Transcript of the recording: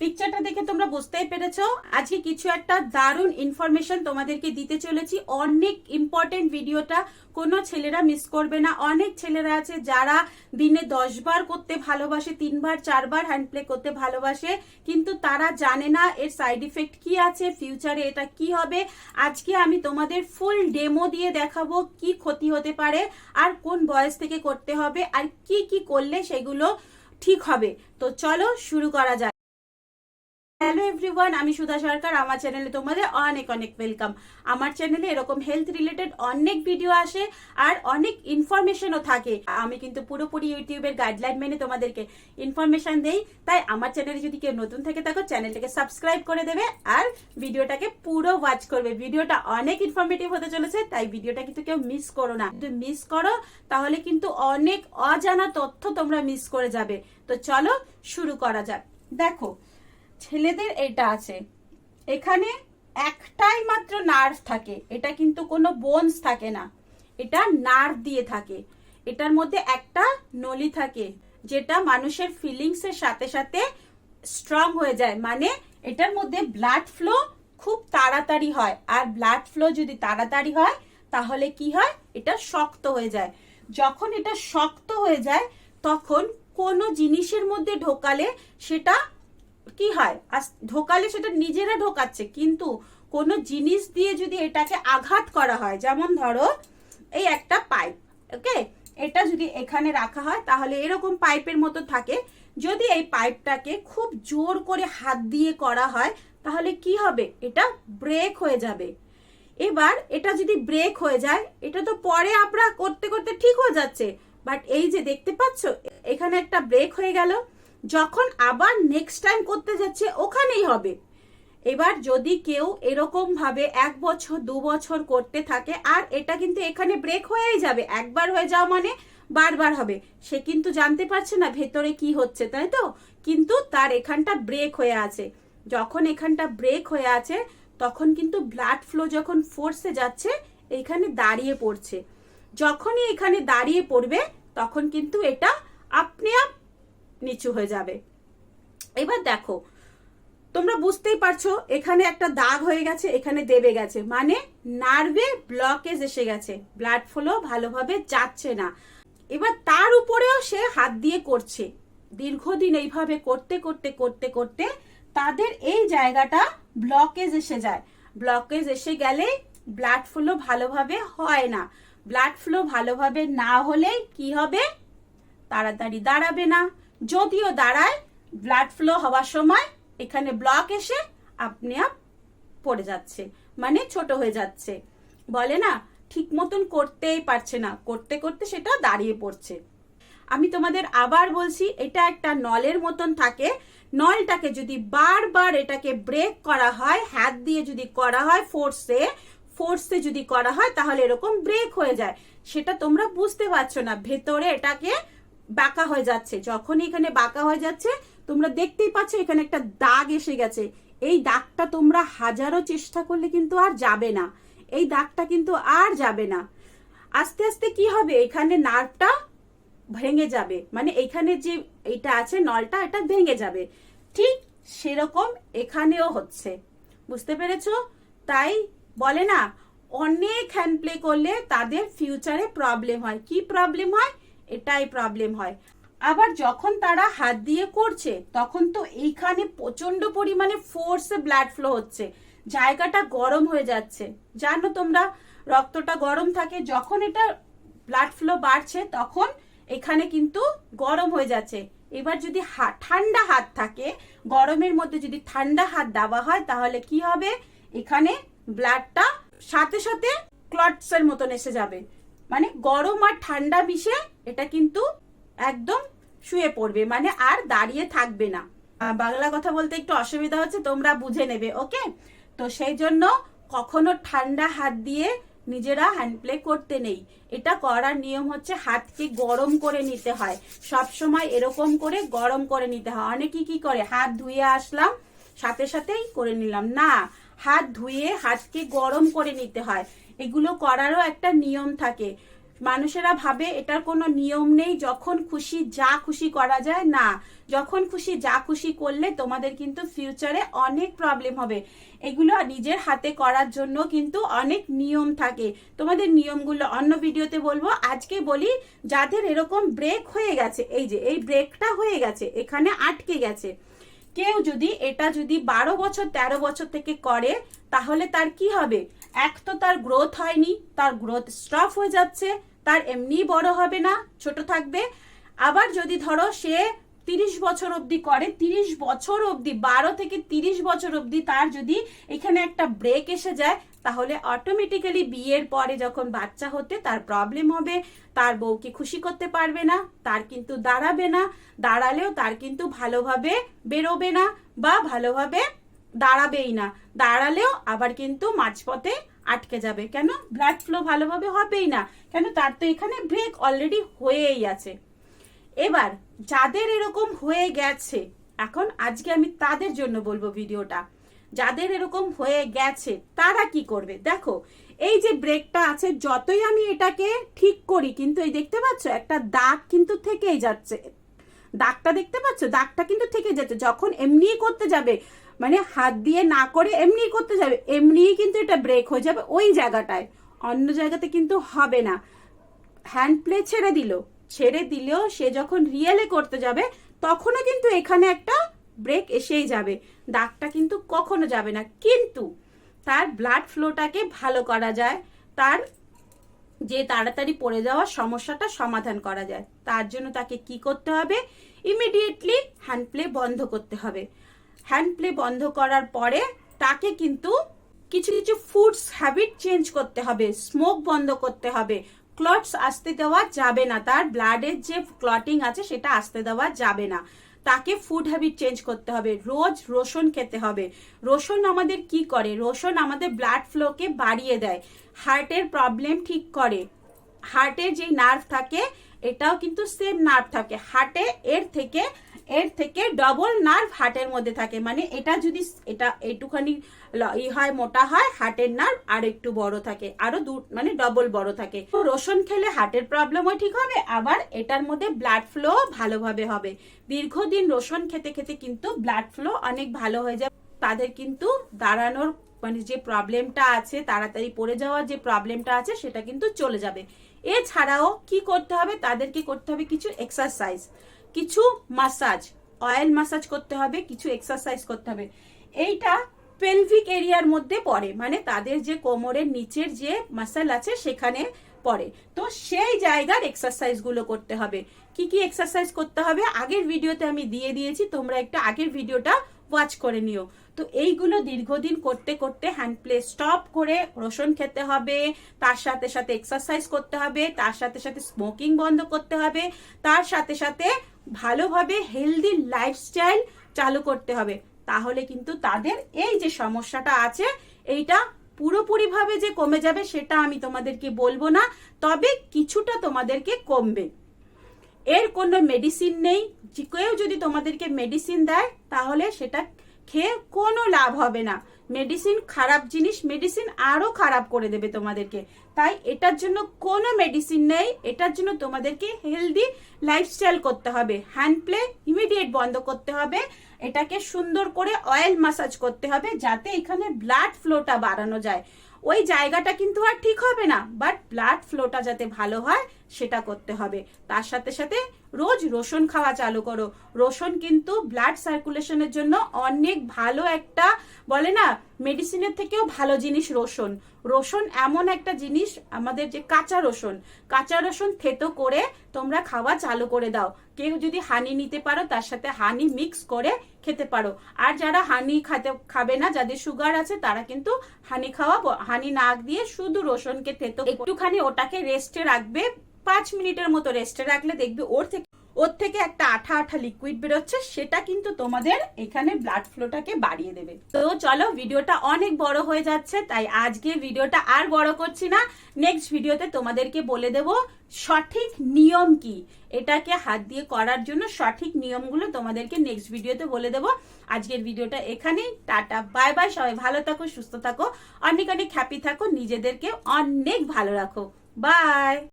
পিকচারটা দেখে তোমরা বুঝতেই পেরেছ। আজকে কিছু একটা দারুণ ইনফরমেশন তোমাদেরকে দিতে চলেছি। অনেক ইম্পর্টেন্ট ভিডিওটা কোনো ছেলেরা মিস করবে না। অনেক ছেলেরা আছে যারা দিনে দশ বার করতে ভালোবাসে, তিনবার, চারবার হ্যান্ড প্লে করতে ভালোবাসে, কিন্তু তারা জানে না এর সাইড ইফেক্ট কি আছে ফিউচারে এটা কি হবে। আজকে আমি তোমাদের ফুল ডেমো দিয়ে দেখাবো কি ক্ষতি হতে পারে আর কোন বয়স থেকে করতে হবে আর কি কি করলে সেগুলো ঠিক হবে। তো চলো শুরু করা যাক। হ্যালো এভরিওয়ান আমি সুধা সরকার, আমার চ্যানেলে তোমাদের অনেক অনেক ওয়েলকাম আমার চ্যানেলে এরকম হেলথ রিলেটেড অনেক ভিডিও আসে আর অনেক ইনফরমেশনও থাকে। আমি কিন্তু পুরোপুরি ইউটিউবের গাইডলাইন মেনে তোমাদেরকে ইনফরমেশন দেই। তাই আমার চ্যানেলে যদি কেউ নতুন থেকে থাকো চ্যানেলটাকে সাবস্ক্রাইব করে দেবে আর ভিডিওটাকে পুরো ওয়াচ করবে। ভিডিওটা অনেক ইনফরমেটিভ হতে চলেছে, তাই ভিডিওটা কিন্তু কেউ মিস করো না। যদি মিস করো, তাহলে কিন্তু অনেক অজানা তথ্য তোমরা মিস করে যাবে। তো চলো শুরু করা যাক। দেখো ছেলেদের এটা আছে। এখানে একটাই মাত্র নার্ভ থাকে। এটা কিন্তু কোনো বোনস থাকে না। এটা নার্ভ দিয়ে থাকে। এটার মধ্যে একটা নলি থাকে, যেটা মানুষের ফিলিংস এর সাথে সাথে স্ট্রং হয়ে যায়। মানে এটার মধ্যে ব্লাড ফ্লো খুব তাড়াতাড়ি হয়। আর ব্লাড ফ্লো যদি তাড়াতাড়ি হয়, তাহলে কি হয়? এটা শক্ত হয়ে যায়। যখন এটা শক্ত হয়ে যায়, তখন কোনো জিনিসের মধ্যে ঢোকালে সেটা কি হয়? আস- ঢোকালে সেটা নিজেরা ঢোকাচ্ছে, কিন্তু কোনো জিনিস দিয়ে যদি এটাকে আঘাত করা হয়, যেমন ধরো এই একটা পাইপ, ওকে? এটা যদি এখানে রাখা হয়, তাহলে এরকম পাইপের মতো থাকে। যদি এই পাইপটাকে খুব জোর করে হাত দিয়ে করা হয়, তাহলে কি হবে? এটা ব্রেক হয়ে যাবে। এবার এটা যদি ব্রেক হয়ে যায়, এটা তো পরে আমরা করতে করতে ঠিক হয়ে যাচ্ছে। বাট এই যে দেখতে পাচ্ছ এখানে একটা ব্রেক হয়ে গেল। যখন আবার নেক্সট টাইম করতে যাচ্ছে, ওখানেই হবে। এবার যদি কেউ এরকম ভাবে এক বছর, দু বছর করতে থাকে, আর এটা কিন্তু এখানে ব্রেক হয়েই যাবে। একবার হয়ে যাওয়া মানে বারবার হবে। সে কিন্তু জানতে পারছে না ভেতরে কি হচ্ছে, তাই তো? কিন্তু তার এখানটা ব্রেক হয়ে আছে। যখন এখানটা ব্রেক হয়ে আছে, তখন কিন্তু ব্লাড ফ্লো যখন ফোর্সে যাচ্ছে, এখানে দাঁড়িয়ে পড়ছে। যখনই এখানে দাঁড়িয়ে পড়বে, তখন কিন্তু এটা আপনি আপ নিচু হয়ে যাবে। এবার দেখো, তোমরা বুঝতেই পারছ, এখানে একটা দাগ হয়ে গেছে, এখানে দেবে গেছে। মানে নার্ভে ব্লকেজ এসে গেছে ব্লাড ফ্লো ভালোভাবে যাচ্ছে না। এবার তার উপরেও সে হাত দিয়ে করছে। দীর্ঘদিন এইভাবে করতে করতে করতে করতে তাদের এই জায়গাটা ব্লকেজ এসে যায়। ব্লকেজ এসে গেলে ব্লাড ফ্লো ভালোভাবে হয় না। ব্লাড ফ্লো ভালোভাবে না হলে কি হবে? তাড়াতাড়ি দাঁড়াবে না। যদিও দাঁড়ায় ব্লাড ফ্লো হওয়ার সময় এখানে ব্লক এসে আপনি আপ পড়ে যাচ্ছে মানে ছোট হয়ে যাচ্ছে। বলে না, ঠিক মতন করতেই পারছে না, করতে করতে সেটা দাঁড়িয়ে পড়ছে। আমি তোমাদের আবার বলছি, এটা একটা নলের মতন থাকে। নলটাকে যদি বারবার এটাকে ব্রেক করা হয়, হাত দিয়ে যদি করা হয় ফোর্সে ফোর্সে যদি করা হয়, তাহলে এরকম ব্রেক হয়ে যায়। সেটা তোমরা বুঝতে পারছ না, ভেতরে এটাকে বাঁকা হয়ে যাচ্ছে। যখনই এখানে বাঁকা হয়ে যাচ্ছে, তোমরা দেখতেই পাচ্ছ এখানে একটা দাগ এসে গেছে। এই দাগটা তোমরা হাজারো চেষ্টা করলে কিন্তু আর যাবে না। এই দাগটা কিন্তু আর যাবে না। আস্তে আস্তে কি হবে? এখানে নার্ভটা ভেঙে যাবে। মানে এখানে যে এটা আছে, নলটা, এটা ভেঙে যাবে। ঠিক সেরকম এখানেও হচ্ছে। বুঝতে পেরেছ? তাই বলে না, অনেক হ্যান্ড প্লে করলে তাদের ফিউচারে প্রবলেম হয়। কি প্রবলেম হয়? এটাই প্রবলেম হয়। আবার যখন তারা হাত দিয়ে করছে, তখন তো এইখানে প্রচণ্ড পরিমাণে ফোর্সে ব্লাড ফ্লো হচ্ছে। জায়গাটা গরম হয়ে যাচ্ছে। জানো তোমরা, রক্তটা গরম থাকে, যখন এটা ব্লাড ফ্লো বাড়ছে, তখন এখানে কিন্তু গরম হয়ে যাচ্ছে। এবার যদি ঠান্ডা হাত থাকে, গরমের মধ্যে যদি ঠান্ডা হাত দেওয়া হয়, তাহলে কি হবে? এখানে ব্লাডটা সাথে সাথে ক্লটস এর মতন এসে যাবে। মানে গরম আর ঠান্ডা মিশে এটা কিন্তু একদম শুয়ে পড়বে মানে আর দাঁড়িয়ে থাকবে না। বাংলা কথা বলতে একটু অসুবিধা হচ্ছে, তোমরা বুঝে নেবে, ওকে? তো সেই জন্য কখনো ঠান্ডা হাত দিয়ে নিজেরা হ্যান্ড প্লে করতে নেই। এটা করার নিয়ম হচ্ছে হাতকে গরম করে নিতে হয়। সব সময় এরকম করে গরম করে নিতে হয়। অনেকে কি করে? হাত ধুয়ে আসলাম, সাথে সাথেই করে নিলাম। না হাত ধুয়ে হাতকে গরম করে নিতে হয়। এগুলো করারও একটা নিয়ম থাকে। মানুষেরা ভাবে এটার কোনো নিয়ম নেই, যখন খুশি যা খুশি করা যায়, না। যখন খুশি যা খুশি করলে তোমাদের কিন্তু ফিউচারে অনেক প্রবলেম হবে। এগুলো নিজের হাতে করার জন্য কিন্তু অনেক নিয়ম থাকে। তোমাদের নিয়মগুলো অন্য ভিডিওতে বলব। আজকে বলি, যাদের এরকম ব্রেক হয়ে গেছে, এই যে, এই ব্রেকটা হয়ে গেছে, এখানে আটকে গেছে। কেউ যদি এটা যদি বারো বছর, তেরো বছর থেকে করে, তাহলে তার কি হবে? এক তো তার গ্রোথ হয়নি, তার গ্রোথ স্টপ হয়ে যাচ্ছে, তার এমনি বড় হবে না, ছোট থাকবে। আবার যদি ধরো সে তিরিশ বছর অবধি করে, তিরিশ বছর অবধি, বারো থেকে তিরিশ বছর অবধি তার যদি এখানে একটা ব্রেক এসে যায়, তাহলে অটোমেটিক্যালি বিয়ের পরে যখন বাচ্চা হতে তার প্রবলেম হবে, তার বউকে খুশি করতে পারবে না, তার কিন্তু দাঁড়াবে না, দাঁড়ালেও তার কিন্তু ভালোভাবে বেরোবে না বা ভালোভাবে দাঁড়াবেই না, দাঁড়ালেও আবার কিন্তু মাঝপথে আটকে যাবে। কেন? ব্লাড ফ্লো ভালোভাবে হবেই না। কেন? তার তো এখানে ব্রেক অলরেডি হয়েই আছে। এবার যাদের এরকম হয়ে গেছে, এখন আজকে আমি তাদের জন্য বলব ভিডিওটা, যাদের এরকম হয়ে গেছে, তারা কি করবে? দেখো, এই যে ব্রেকটা আছে, যতই আমি এটাকে ঠিক করি, কিন্তু এই দেখতে পাচ্ছ, একটা দাগ কিন্তু থেকেই যাচ্ছে। দাগটা দেখতে পাচ্ছ? দাগটা কিন্তু থেকে যাচ্ছে। যখন এমনি করতে যাবে মানে হাত দিয়ে না করে এমনি করতে যাবে, এমনিই কিন্তু এটা ব্রেক হয়ে যাবে ওই জায়গাটায়। অন্য জায়গাতে কিন্তু হবে না। হ্যান্ড প্লে ছেড়ে দিল। ছেড়ে দিলেও সে যখন রিয়েলে করতে যাবে, তখনও কিন্তু এখানে একটা ব্রেক এসেই যাবে। দাগটা কিন্তু কখনো যাবে না। কিন্তু তার ব্লাড ফ্লোটাকে ভালো করা যায়, তার যে তাড়াতাড়ি পড়ে যাওয়ার সমস্যাটা সমাধান করা যায়। তার জন্য তাকে কি করতে হবে? ইমিডিয়েটলি হ্যান্ড প্লে বন্ধ করতে হবে। হ্যান্ড প্লে বন্ধ করার পরে তাকে কিন্তু কিছু কিছু ফুডস হ্যাবিট চেঞ্জ করতে হবে। স্মোক বন্ধ করতে হবে। ক্লটস আসতে দেওয়া যাবে না। তার ব্লাডের যে ক্লটিং আছে, সেটা আসতে দেওয়া যাবে না। তাকে ফুড হ্যাবিট চেঞ্জ করতে হবে। রোজ রসুন খেতে হবে। রসুন আমাদের কি করে? রসুন আমাদের ব্লাড ফ্লোকে বাড়িয়ে দেয়। হার্টের প্রবলেম ঠিক করে। হার্টের যেই নার্ভ থাকে এটাও কিন্তু সেম নার্ভ থাকে। হার্টে এর থেকে এর থেকে ডবল নার্ভ হার্টের মধ্যে থাকে। মানে এটা যদি এটা একটুখানি ই হয়, মোটা হয় হার্টের নার্ভ আর একটু বড় থাকে। আরও দু মানে ডবল বড় থাকে। রসুন খেলে হার্টের প্রবলেমও ঠিক হবে, আবার এটার মধ্যে ব্লাড ফ্লো ভালোভাবে হবে। দীর্ঘদিন রসুন খেতে খেতে কিন্তু ব্লাড ফ্লো অনেক ভালো হয়ে যায়। তাদের কিন্তু দাঁড়ানোর মানে যে প্রবলেমটা আছে, তাড়াতাড়ি পড়ে যাওয়ার যে প্রবলেমটা আছে, সেটা কিন্তু চলে যাবে। এছাড়াও কি করতে হবে? তাদেরকে করতে হবে কিছু এক্সারসাইজ কিছু মাসাজ অয়েল মাসাজ করতে হবে, কিছু এক্সারসাইজ করতে হবে। এইটা পেলভিক এরিয়ার মধ্যে পড়ে মানে তাদের যে কোমরের নিচের যে মাসাল আছে সেখানে পড়ে। তো সেই জায়গার এক্সারসাইজগুলো করতে হবে। কি কি এক্সারসাইজ করতে হবে? আগের ভিডিওতে আমি দিয়ে দিয়েছি, তোমরা একটু আগের ভিডিওটা ওয়াচ করে নিও। তো এইগুলো দীর্ঘদিন করতে করতে হ্যান্ড প্লে স্টপ করে রসুন খেতে হবে, তার সাথে সাথে এক্সারসাইজ করতে হবে, তার সাথে সাথে স্মোকিং বন্ধ করতে হবে, তার সাথে সাথে ভালোভাবে হেলদি লাইফস্টাইল চালু করতে হবে। তাহলে কিন্তু তাদের এই যে সমস্যাটা আছে, এইটা পুরোপুরিভাবে যে কমে যাবে সেটা আমি তোমাদেরকে বলব না, তবে কিছুটা তোমাদেরকে কমবে। এর কোনো মেডিসিন নেই কেউ যদি তোমাদেরকে মেডিসিন দেয়, তাহলে সেটা খেয়ে কোনো লাভ হবে না। মেডিসিন খারাপ জিনিস মেডিসিন আরও খারাপ করে দেবে তোমাদেরকে। তাই এটার জন্য কোনো মেডিসিন নেই। এটার জন্য তোমাদেরকে হেলদি লাইফস্টাইল করতে হবে। হ্যান্ড প্লে ইমিডিয়েট বন্ধ করতে হবে। এটাকে সুন্দর করে অয়েল মাসাজ করতে হবে যাতে এখানে ব্লাড ফ্লোটা বাড়ানো যায়। ওই জায়গাটা কিন্তু আর ঠিক হবে না বাট ব্লাড ফ্লোটা যাতে ভালো হয়, সেটা করতে হবে। তার সাথে সাথে রোজ রসুন খাওয়া চালু করো। রসুন কিন্তু ব্লাড সার্কুলেশনের জন্য অনেক ভালো একটা বলে না মেডিসিনের থেকেও ভালো জিনিস রসুন। রসুন এমন একটা জিনিস, আমাদের যে কাঁচা রসুন কাঁচা রসুন থেতো করে তোমরা খাওয়া চালু করে দাও। কেউ যদি হানি নিতে পারো, তার সাথে হানি মিক্স করে খেতে পারো। আর যারা হানি খাতে, খাবে না, যাদের সুগার আছে, তারা কিন্তু হানি খাওয়া হানি না দিয়ে শুধু রসুনকে থেতো একটুখানি ওটাকে রেস্টে রাখবে, পাঁচ মিনিটের মতো রেস্টে রাখলে দেখবে ওর থেকে ওর থেকে একটা আঠা আঠা লিকুইড বেরোচ্ছে, সেটা কিন্তু তোমাদের এখানে ব্লাড ফ্লোটাকে বাড়িয়ে দেবে। তো চলো, ভিডিওটা অনেক বড় হয়ে যাচ্ছে, তাই আজকে ভিডিওটা আর বড় করছি না। নেক্সট ভিডিওতে তোমাদেরকে বলে দেব সঠিক নিয়ম কি। এটাকে হাত দিয়ে করার জন্য সঠিক নিয়মগুলো তোমাদেরকে নেক্সট ভিডিওতে বলে দেব। আজকের ভিডিওটা এখানেই, টাটা বাই বাই সবাই ভালো থাকো, সুস্থ থাকো, অনেক অনেক হ্যাপি থাকো, নিজেদেরকে অনেক ভালো রাখো। বাই